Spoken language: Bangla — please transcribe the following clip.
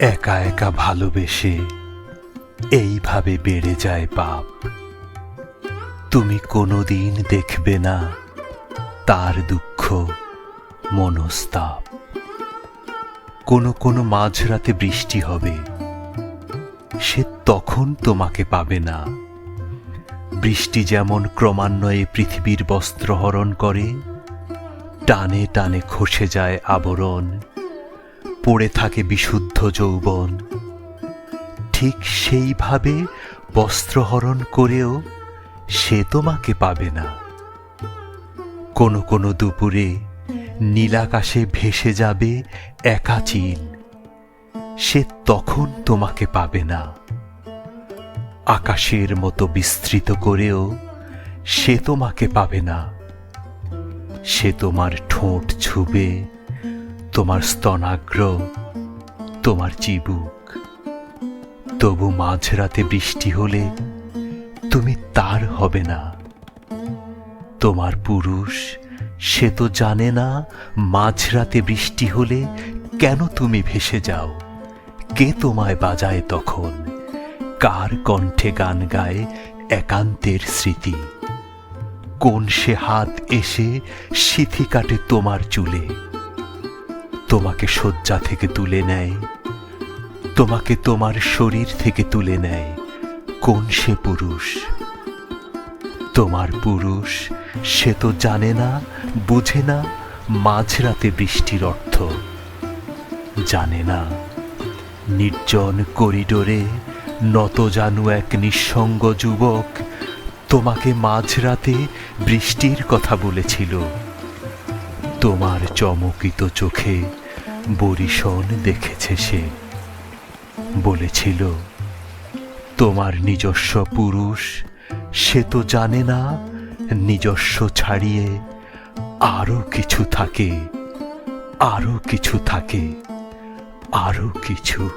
একা একা ভালোবেসে এইভাবে বেড়ে যায় পাপ। তুমি কোনোদিন দেখবে না তার দুঃখ মনস্তাপ। কোনো কোনো মাঝরাতে বৃষ্টি হবে, সে তখন তোমাকে পাবে না। বৃষ্টি যেমন ক্রমান্বয়ে পৃথিবীর বস্ত্র হরণ করে, টানে টানে খসে যায় আবরণ। পড়ে থাকে বিশুদ্ধ যৌবন। ঠিক সেইভাবে বস্ত্রহরণ করেও সে তোমাকে পাবে না। কোনো কোনো দুপুরে নীলাকাশে ভেসে যাবে একা চিল। সে তখন তোমাকে পাবে না। আকাশের মতো বিস্তৃত করেও সে তোমাকে পাবে না। সে তোমার ঠোঁট ছুবে তোমার স্তনাগ্র তোমার চিবুক। তবু মাঝরাতে বৃষ্টি হলে তুমি তার হবে না। তোমার পুরুষ, সে তো জানে না মাঝরাতে বৃষ্টি হলে কেন তুমি ভেসে যাও। কে তোমায় বাজায় তখন? কার কণ্ঠে গান গায় একান্তের স্মৃতি? কোন সে হাত এসে সিথি কাটে তোমার চুলে? তোমাকে শয্যা থেকে তুলে নেয়, তোমাকে তোমার শরীর থেকে তুলে নেয় কোন সে পুরুষ? তোমার পুরুষ, সে তো জানে না, বুঝে না মাঝরাতে বৃষ্টির অর্থ। জানে না, নির্জন করিডোরে নত জানু এক নিঃসঙ্গ যুবক তোমাকে মাঝরাতে বৃষ্টির কথা বলেছিল। তোমার চমকিত চোখে বরিশন দেখেছে সে। বলেছিল, তোমার নিজস্ব পুরুষ, সে তো জানে না, নিজস্ব ছাড়িয়ে আরও কিছু থাকে, আরও কিছু থাকে, আরও কিছু